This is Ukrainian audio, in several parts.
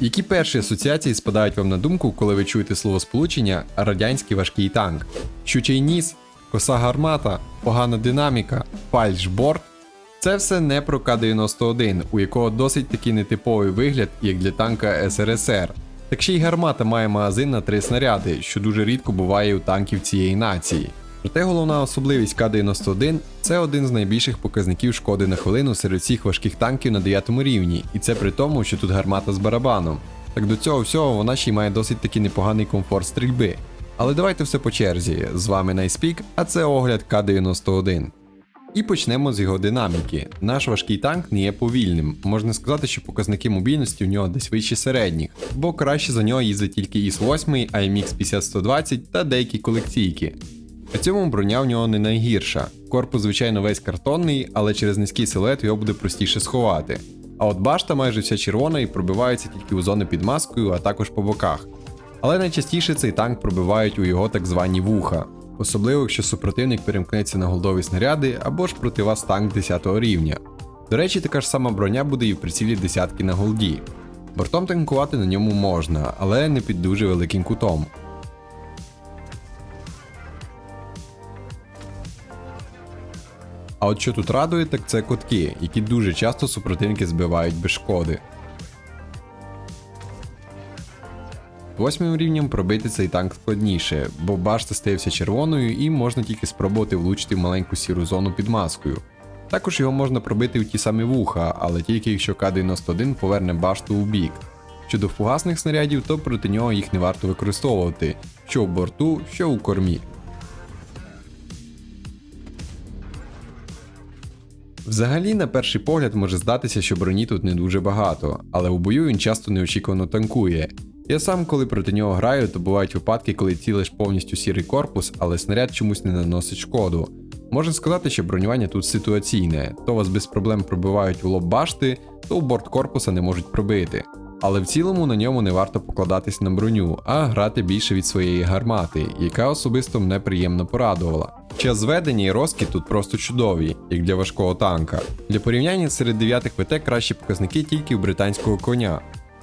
Які перші асоціації спадають вам на думку, коли ви чуєте словосполучення радянський важкий танк? Щучий ніс, коса гармата, погана динаміка, фальшборд? Це все не про К-91, у якого досить таки нетиповий вигляд, як для танка СРСР. Так ще й гармата має магазин на три снаряди, що дуже рідко буває у танків цієї нації. Проте головна особливість К-91 це один з найбільших показників шкоди на хвилину серед всіх важких танків на 9 рівні, і це при тому, що тут гармата з барабаном. Так до цього всього вона ще й має досить таки непоганий комфорт стрільби. Але давайте все по черзі. З вами Найспік, а це огляд К-91. І почнемо з його динаміки. Наш важкий танк не є повільним. Можна сказати, що показники мобільності у нього десь вище середніх, бо краще за нього їздить тільки ІС-8, AMX 50-120 та деякі колекційки. При цьому броня в нього не найгірша. Корпус, звичайно, весь картонний, але через низький силует його буде простіше сховати. А от башта майже вся червона і пробивається тільки у зони під маскою, а також по боках. Але найчастіше цей танк пробивають у його так звані вуха, особливо якщо супротивник перемкнеться на голдові снаряди або ж проти вас танк 10 рівня. До речі, така ж сама броня буде і в прицілі десятки на голді. Бортом танкувати на ньому можна, але не під дуже великим кутом. А от що тут радує, так це котки, які дуже часто супротивники збивають без шкоди. Восьмим рівнем пробити цей танк складніше, бо башта стає вся червоною і можна тільки спробувати влучити в маленьку сіру зону під маскою. Також його можна пробити у ті самі вуха, але тільки якщо К-91 поверне башту у бік. Щодо фугасних снарядів, то проти нього їх не варто використовувати, що в борту, що у кормі. Взагалі, на перший погляд може здатися, що броні тут не дуже багато, але у бою він часто неочікувано танкує. Я сам, коли проти нього граю, то бувають випадки, коли цілиш повністю сірий корпус, але снаряд чомусь не наносить шкоду. Можна сказати, що бронювання тут ситуаційне, то вас без проблем пробивають у лоб башти, то у борт корпуса не можуть пробити. Але в цілому на ньому не варто покладатись на броню, а грати більше від своєї гармати, яка особисто мене приємно порадувала. Час зведення і розкид тут просто чудові, як для важкого танка. Для порівняння серед 9 ВТ кращі показники тільки у британського коня.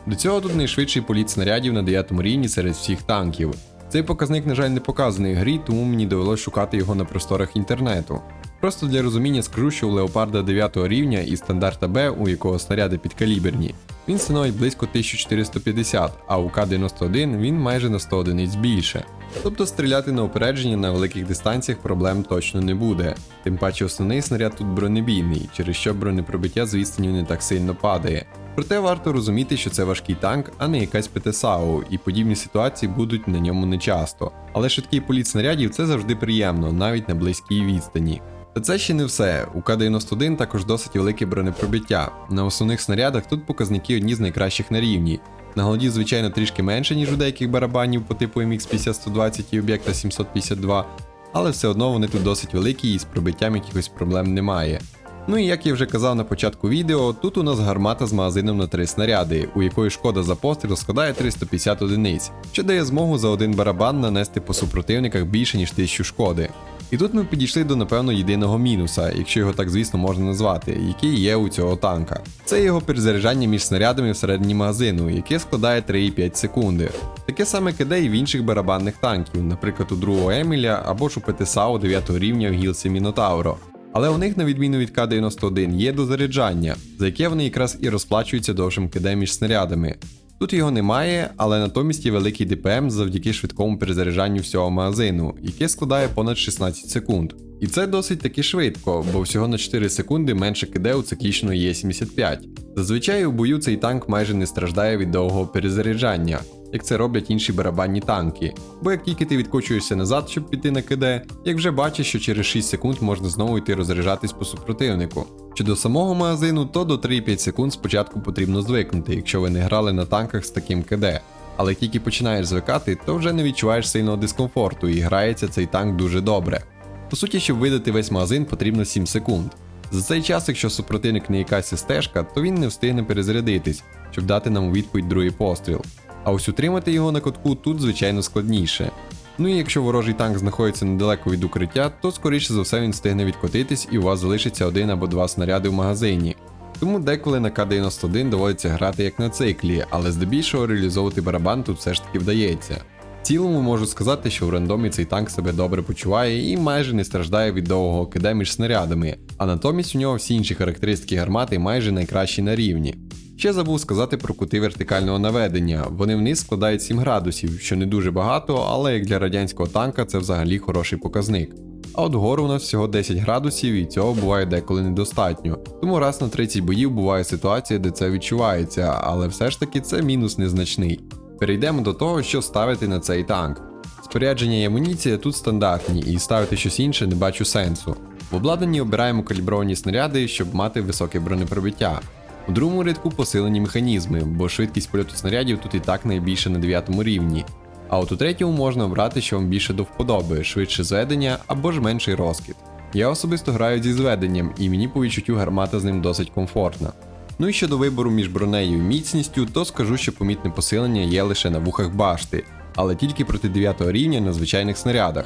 До цього тут найшвидший політ снарядів на 9 рівні серед всіх танків. Цей показник, на жаль, не показаний в грі, тому мені довелося шукати його на просторах інтернету. Просто для розуміння скажу, що у Леопарда 9 рівня і стандарта Б, у якого снаряди підкаліберні, він становить близько 1450, а у К-91 він майже на 100 одиниць більше. Тобто стріляти на опередження на великих дистанціях проблем точно не буде. Тим паче основний снаряд тут бронебійний, через що бронепробиття з відстані не так сильно падає. Проте варто розуміти, що це важкий танк, а не якась ПТСАУ, і подібні ситуації будуть на ньому нечасто. Але швидкий політ снарядів це завжди приємно, навіть на близькій відстані. Це ще не все. У К-91 також досить велике бронепробиття. На основних снарядах тут показники одні з найкращих на рівні. На голоді, звичайно, трішки менше, ніж у деяких барабанів по типу MX50-120 і об'єкта 752, але все одно вони тут досить великі і з пробиттям якихось проблем немає. Ну і як я вже казав на початку відео, тут у нас гармата з магазином на 3 снаряди, у якої шкода за постріл складає 350 одиниць, що дає змогу за один барабан нанести по супротивниках більше ніж 1000 шкоди. І тут ми підійшли до напевно єдиного мінуса, якщо його так звісно можна назвати, який є у цього танка. Це його перезаряджання між снарядами всередині магазину, яке складає 3,5 секунди. Таке саме киде і в інших барабанних танків, наприклад, у другого Еміля або ж у ПТСАУ 9 рівня в гілці Мінотавро. Але у них, на відміну від К-91, є дозаряджання, за яке вони якраз і розплачуються довшим кидем між снарядами. Тут його немає, але натомість є великий ДПМ завдяки швидкому перезаряджанню всього магазину, яке складає понад 16 секунд. І це досить таки швидко, бо всього на 4 секунди менше киде у циклічної Є75. Зазвичай у бою цей танк майже не страждає від довгого перезаряджання, як це роблять інші барабанні танки. Бо як тільки ти відкочуєшся назад, щоб піти на КД, як вже бачиш, що через 6 секунд можна знову йти розряджатись по супротивнику. Щодо самого магазину, то до 3,5 секунд спочатку потрібно звикнути, якщо ви не грали на танках з таким КД. Але тільки починаєш звикати, то вже не відчуваєш сильного дискомфорту і грається цей танк дуже добре. По суті, щоб видати весь магазин, потрібно 7 секунд. За цей час, якщо супротивник не якась стежка, то він не встигне перезарядитись, щоб дати нам у відповідь другий постріл. А ось утримати його на кутку тут, звичайно, складніше. Ну і якщо ворожий танк знаходиться недалеко від укриття, то скоріше за все він встигне відкотитись і у вас залишиться один або два снаряди в магазині. Тому деколи на К-91 доводиться грати як на циклі, але здебільшого реалізовувати барабан тут все ж таки вдається. Цілому можу сказати, що в рандомі цей танк себе добре почуває і майже не страждає від довгого кида між снарядами, а натомість у нього всі інші характеристики гармати майже найкращі на рівні. Ще забув сказати про кути вертикального наведення. Вони вниз складають 7 градусів, що не дуже багато, але як для радянського танка це взагалі хороший показник. А от вгору у нас всього 10 градусів і цього буває деколи недостатньо. Тому раз на 30 боїв буває ситуація, де це відчувається, але все ж таки це мінус незначний. Перейдемо до того, що ставити на цей танк. Спорядження і амуніція тут стандартні, і ставити щось інше не бачу сенсу. В обладнанні обираємо калібровані снаряди, щоб мати високе бронепробиття. У другому рядку посилені механізми, бо швидкість польоту снарядів тут і так найбільше на 9 рівні. А от у третьому можна обрати, що вам більше до вподоби, швидше зведення або ж менший розкид. Я особисто граю зі зведенням, і мені по відчуттю гармата з ним досить комфортна. Ну і щодо вибору між бронею і міцністю, то скажу, що помітне посилення є лише на вухах башти, але тільки проти 9 рівня на звичайних снарядах.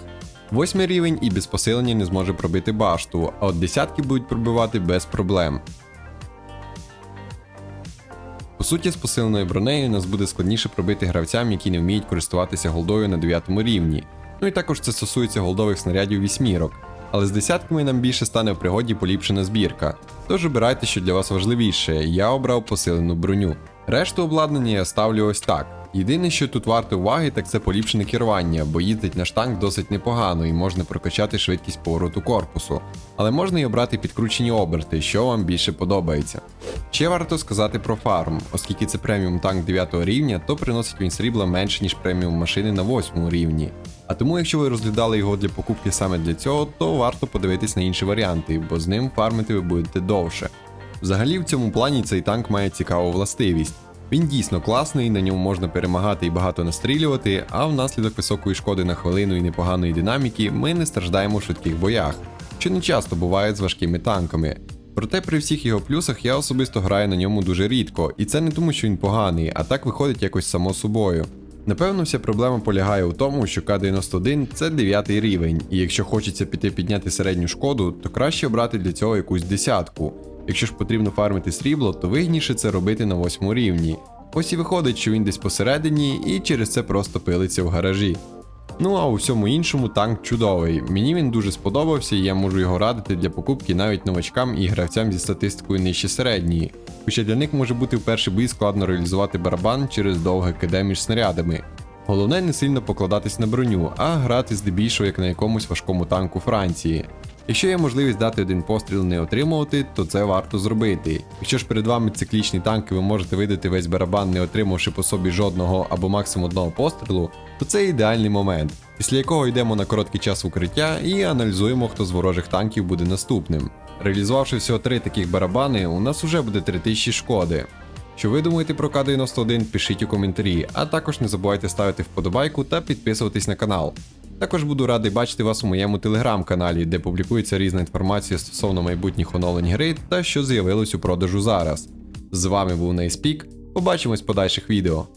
Восьмий рівень і без посилення не зможе пробити башту, а от десятки будуть пробивати без проблем. По суті, з посиленою бронею нас буде складніше пробити гравцям, які не вміють користуватися голдою на 9 рівні. Ну і також це стосується голдових снарядів вісьмірок. Але з десятками нам більше стане в пригоді поліпшена збірка. Тож обирайте, що для вас важливіше, я обрав посилену броню. Решту обладнання я ставлю ось так. Єдине, що тут варто уваги, так це поліпшене керування, бо їздить наш танк досить непогано і можна прокачати швидкість повороту корпусу. Але можна й обрати підкручені оберти, що вам більше подобається. Ще варто сказати про фарм, оскільки це преміум танк 9 рівня, то приносить він срібла менше, ніж преміум машини на 8 рівні. А тому, якщо ви розглядали його для покупки саме для цього, то варто подивитись на інші варіанти, бо з ним фармити ви будете довше. Взагалі, в цьому плані цей танк має цікаву властивість. Він дійсно класний, на ньому можна перемагати і багато настрілювати, а внаслідок високої шкоди на хвилину і непоганої динаміки ми не страждаємо в швидких боях, що не часто буває з важкими танками. Проте при всіх його плюсах я особисто граю на ньому дуже рідко, і це не тому, що він поганий, а так виходить якось само собою. Напевно, вся проблема полягає у тому, що К-91 це 9 рівень, і якщо хочеться піти підняти середню шкоду, то краще обрати для цього якусь десятку. Якщо ж потрібно фармити срібло, то вигідніше це робити на 8 рівні. Ось і виходить, що він десь посередині, і через це просто пилиться в гаражі. Ну а у всьому іншому танк чудовий. Мені він дуже сподобався, і я можу його радити для покупки навіть новачкам і гравцям зі статистикою нижче середньої. Хоча для них може бути в перший бій складно реалізувати барабан через довге КД між снарядами. Головне не сильно покладатись на броню, а грати здебільшого як на якомусь важкому танку Франції. Якщо є можливість дати один постріл не отримувати, то це варто зробити. Якщо ж перед вами циклічний танк і ви можете видати весь барабан, не отримавши по собі жодного або максимум одного пострілу, то це ідеальний момент, після якого йдемо на короткий час укриття і аналізуємо, хто з ворожих танків буде наступним. Реалізувавши всього три таких барабани, у нас уже буде 3000 шкоди. Що ви думаєте про К-91, пишіть у коментарі, а також не забувайте ставити вподобайку та підписуватись на канал. Також буду радий бачити вас у моєму телеграм-каналі, де публікується різна інформація стосовно майбутніх оновлень гри та що з'явилось у продажу зараз. З вами був Нейспік, побачимось в подальших відео.